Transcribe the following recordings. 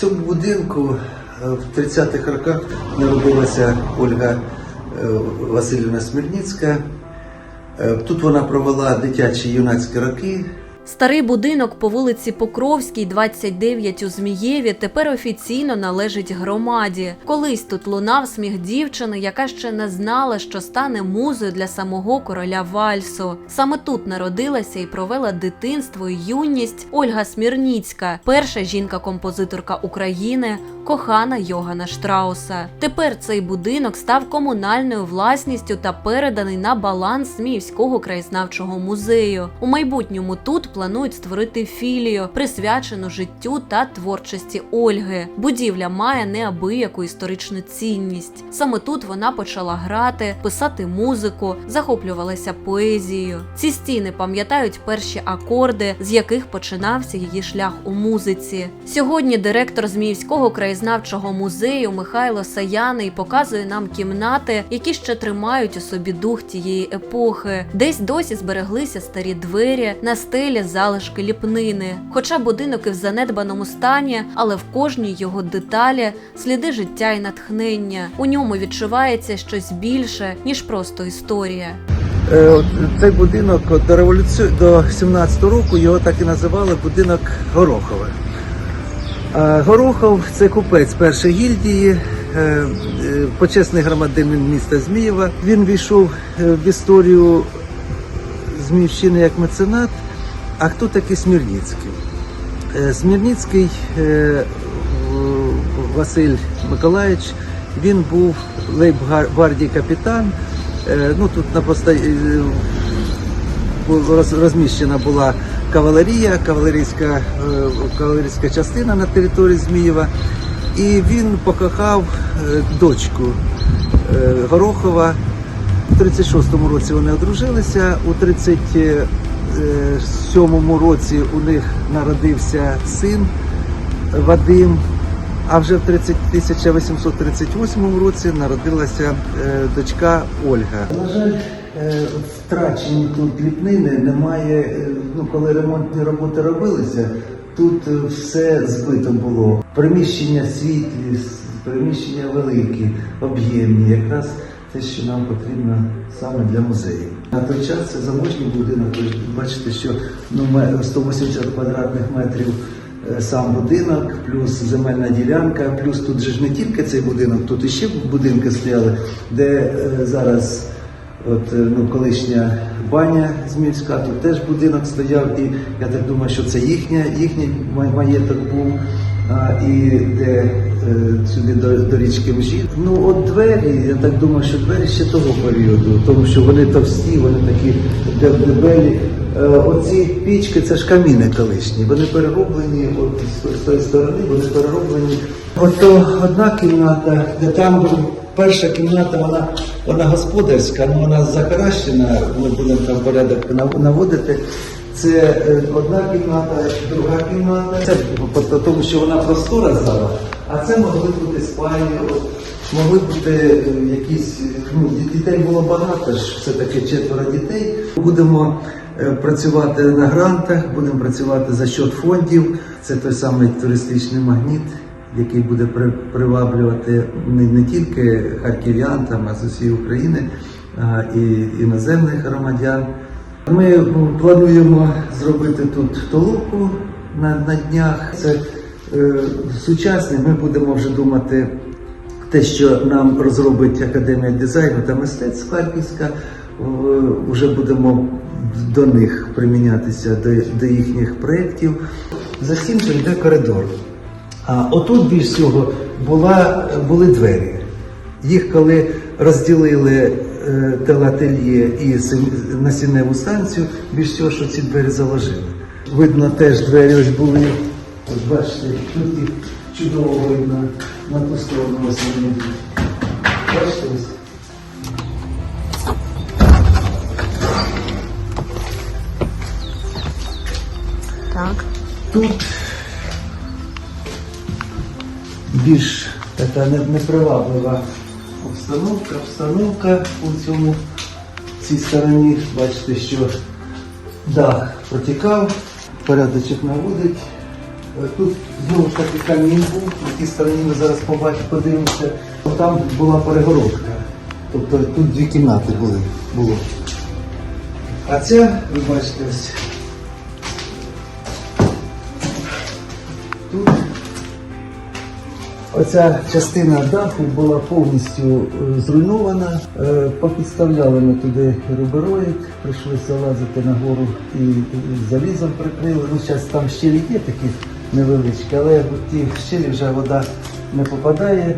Цьому будинку е, в 30-х роках народилася Ольга е, Васильівна Смірніцька. Е, Тут вона провела дитячі юнацькі роки. Старий будинок по вулиці Покровській, 29 у Змієві, тепер офіційно належить громаді. Колись тут лунав сміх дівчини, яка ще не знала, що стане музою для самого короля вальсу. Саме тут народилася і провела дитинство і юність Ольга Смірніцька, перша жінка-композиторка України, кохана Йогана Штрауса. Тепер цей будинок став комунальною власністю та переданий на баланс Зміївського краєзнавчого музею. У майбутньому тут планують створити філію, присвячену життю та творчості Ольги. Будівля має неабияку історичну цінність. Саме тут вона почала грати, писати музику, захоплювалася поезією. Ці стіни пам'ятають перші акорди, з яких починався її шлях у музиці. Сьогодні директор Зміївського краєзнавчого музею Михайло Саяний показує нам кімнати, які ще тримають у собі дух тієї епохи. Десь досі збереглися старі двері, на стелі залишки ліпнини. Хоча будинок і в занедбаному стані, але в кожній його деталі сліди життя і натхнення. У ньому відчувається щось більше ніж просто історія. Е, Цей будинок до революції до 17-го року його так і називали будинок Горохове. А Горохов це купець першої гільдії, е, е, почесний громадянин міста Змієва. Він війшов е, в історію Зміївщини як меценат. А хто такий Смірніцький? Е, Смірніцький е, Василь Миколаївич, він був лейб-гвардії капітан. Е, Ну, тут на поста... е, розміщена була кавалерія, кавалерійська, е, кавалерійська частина на території Змієва. І він покохав е, дочку е, Горохова. У 36-му році вони одружилися, у 37-му році у них народився син Вадим, а вже в 30 1838 році народилася дочка Ольга. Е, втрачені тут ліпнини немає. е, Ну, коли ремонтні роботи робилися, тут е, все збито було. Приміщення світлі, приміщення великі, об'ємні, якраз те, що нам потрібно саме для музею. На той час це заможній будинок. Ви бачите, що ну, ме- 180 квадратних метрів сам будинок, плюс земельна ділянка, плюс тут же ж не тільки цей будинок, тут іще будинки стояли, де е, зараз от, е, ну, колишня баня Зміївська, тут теж будинок стояв, і я так думаю, що це їхня, їхній маєток був. А, і де е, сюди до, до річки Мжі. Ну от двері, я так думаю, що двері ще того періоду, тому що вони товсті, вони такі дебелі. Е, оці пічки це ж каміни колишні. Вони перероблені от з, з тої сторони, вони перероблені. Ото одна кімната, де там перша кімната, вона, вона господарська, ну вона захаращена, ми будемо там порядок наводити. Це е, одна кімната, друга кімната. Це по тому, що вона простора зала, а це могли бути спальні, могли бути е, якісь ну, дітей було багато ж, все таки четверо дітей. Будемо е, працювати на грантах, будемо працювати за счет фондів. Це той самий туристичний магніт, який буде приваблювати не, не тільки харків'ян, там, а з усієї України, а і іноземних громадян. Ми плануємо зробити тут толоку на, на днях. Це е, сучасне. Ми будемо вже думати те, що нам розробить Академія дизайну та мистецтв Харківська. Вже будемо до них примінятися до, до їхніх проєктів. За цим же йде коридор. А отут більш всього була, були двері. Їх коли розділили е, телеательє і насінневу станцію, більш всього, що ці двері заложили. Видно, теж двері ось були. Ось бачите, тут їх чудово видно на ту сторону ось. Бачите ось. Так. Тут більш така неприваблива обстановка, обстановка у цьому цій стороні. Бачите, що дах протікав, порядочок наводить. Е, Тут знову ж таки камін був, на тій стороні ми зараз побачимо, подивимося. Там була перегородка. Тобто тут дві кімнати були. Було. А ця, ви бачите, ось. Оця частина даху була повністю е, зруйнована. Е, Попідставляли ми туди рубероїд, прийшлося лазити нагору і, і залізом прикрили. Ну, зараз там щелі є такі невеличкі, але в ті щелі вже вода не попадає.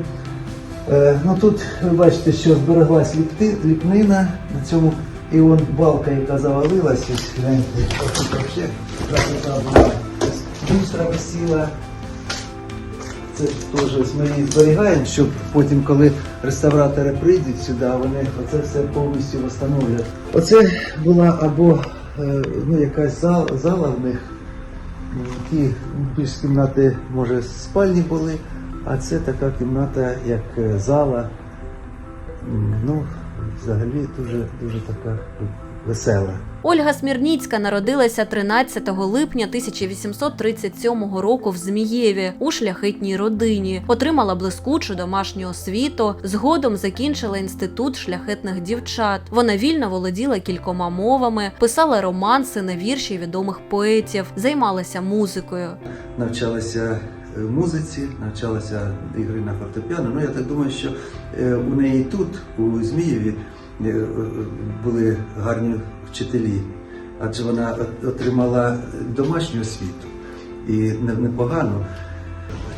Е, Ну тут ви бачите, що збереглась ліпти, ліпнина на цьому. І вон балка, яка завалилась, ось гляньте, тут вообще красота була. Ось висіла. Це теж ми її зберігаємо, щоб потім, коли реставратори прийдуть сюди, вони оце все повністю встановлять. Оце була або е, ну, якась зал, зала в них, м, ті більш кімнати, може, спальні були, а це така кімната, як е, зала. Ну, взагалі дуже, дуже така весела. Ольга Смірніцька народилася 13 липня 1837 року в Змієві у шляхетній родині. Отримала блискучу домашню освіту. Згодом закінчила інститут шляхетних дівчат. Вона вільно володіла кількома мовами, писала романси на вірші відомих поетів, займалася музикою. навчалася е, музиці, навчалася ігри на фортепіано. Ну я так думаю, що е, у неї тут, у Змієві, були гарні вчителі, адже вона отримала домашню освіту і непогано.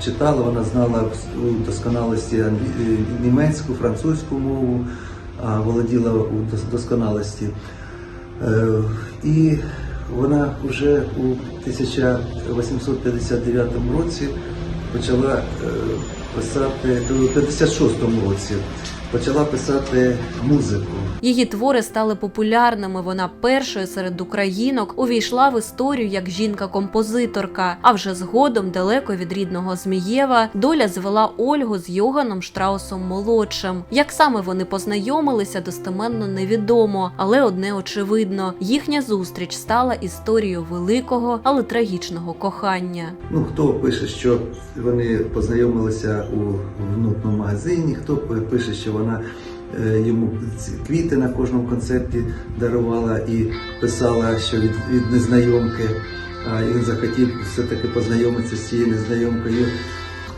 Читала, вона знала у досконалості е, німецьку, французьку мову, а володіла у досконалості. Е, І вона вже у 1859 році почала е, писати, у 56-му році почала писати музику. Її твори стали популярними. Вона першою серед українок увійшла в історію як жінка-композиторка. А вже згодом, далеко від рідного Змієва, доля звела Ольгу з Йоганом Штраусом молодшим. Як саме вони познайомилися, достеменно невідомо, але одне очевидно: їхня зустріч стала історією великого, але трагічного кохання. Ну, хто пише, що вони познайомилися у внутному магазині, хто пише, що вона е, йому квіти на кожному концерті дарувала і писала, що від, від незнайомки. А він захотів все-таки познайомитися з цією незнайомкою.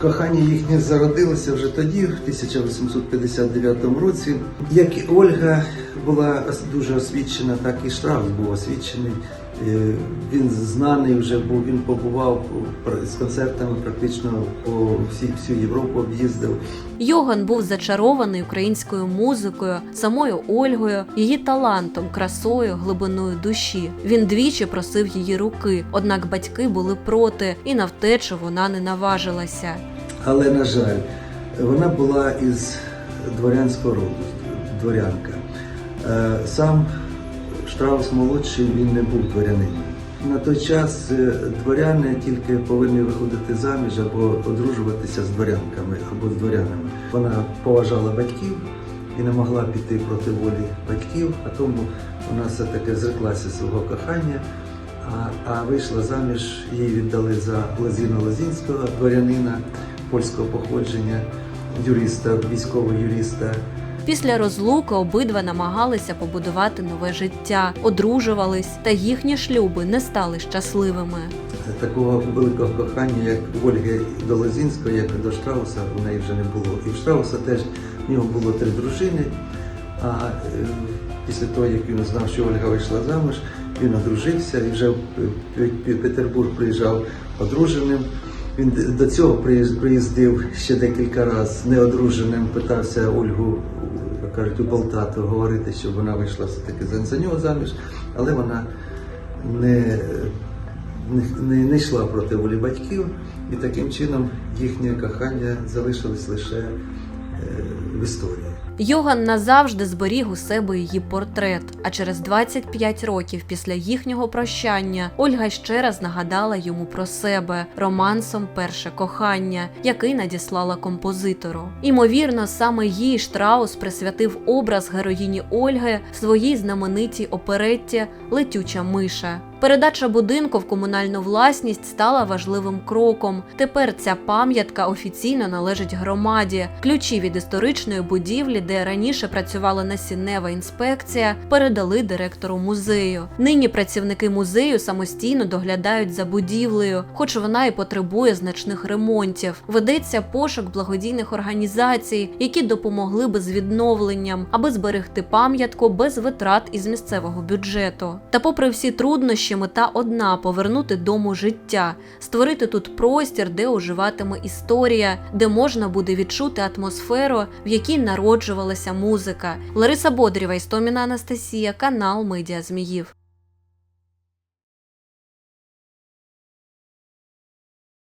Кохання їхнє зародилося вже тоді, в 1859 році. Як і Ольга була дуже освічена, так і Штраус був освічений. Е, Він знаний вже був, він побував з концертами практично по всій всю Європу об'їздив. Йоган був зачарований українською музикою, самою Ольгою, її талантом, красою, глибиною душі. Він двічі просив її руки, однак батьки були проти, і на втечу вона не наважилася. Але, на жаль, вона була із дворянського роду, дворянка. Е, Сам Штраус молодший він не був дворянином. На той час е, дворяни тільки повинні виходити заміж або одружуватися з дворянками або з дворянами. Вона поважала батьків і не могла піти проти волі батьків, а тому вона все-таки зреклася свого кохання, а, а вийшла заміж, її віддали за Лазіна Лазінського, дворянина польського походження, юриста, військового юриста. Після розлуки обидва намагалися побудувати нове життя, одружувались, та їхні шлюби не стали щасливими. Такого великого кохання, як в Ольги до Лозінського, як до Штрауса, у неї вже не було. І в Штрауса теж в нього було три дружини. А е, після того, як він знав, що Ольга вийшла замуж, він одружився і вже в Пе- Пе- Петербург приїжджав одруженим. Він до цього приїздив ще декілька разів неодруженим, питався Ольгу, кажуть, уболтати, говорити, щоб вона вийшла все-таки за, за нього заміж, але вона не, не, не, йшла проти волі батьків, і таким чином їхнє кохання залишилось лише е, в історії. Йоган назавжди зберіг у себе її портрет. А через 25 років після їхнього прощання Ольга ще раз нагадала йому про себе романсом Перше кохання, який надіслала композитору. Імовірно, саме їй Штраус присвятив образ героїні Ольги своїй знаменитій оперетті Летюча миша. Передача будинку в комунальну власність стала важливим кроком. Тепер ця пам'ятка офіційно належить громаді. Ключі від історичної будівлі, де раніше працювала насіннева інспекція, передали директору музею. Нині працівники музею самостійно доглядають за будівлею, хоч вона і потребує значних ремонтів. Ведеться пошук благодійних організацій, які допомогли би з відновленням, аби зберегти пам'ятку без витрат із місцевого бюджету. Та, попри всі труднощі, мета одна повернути дому життя, створити тут простір, де оживатиме історія, де можна буде відчути атмосферу, в якій народжувалася музика. Лариса Бодрєва, Істоміна Анастасія, канал Медіа Зміїв.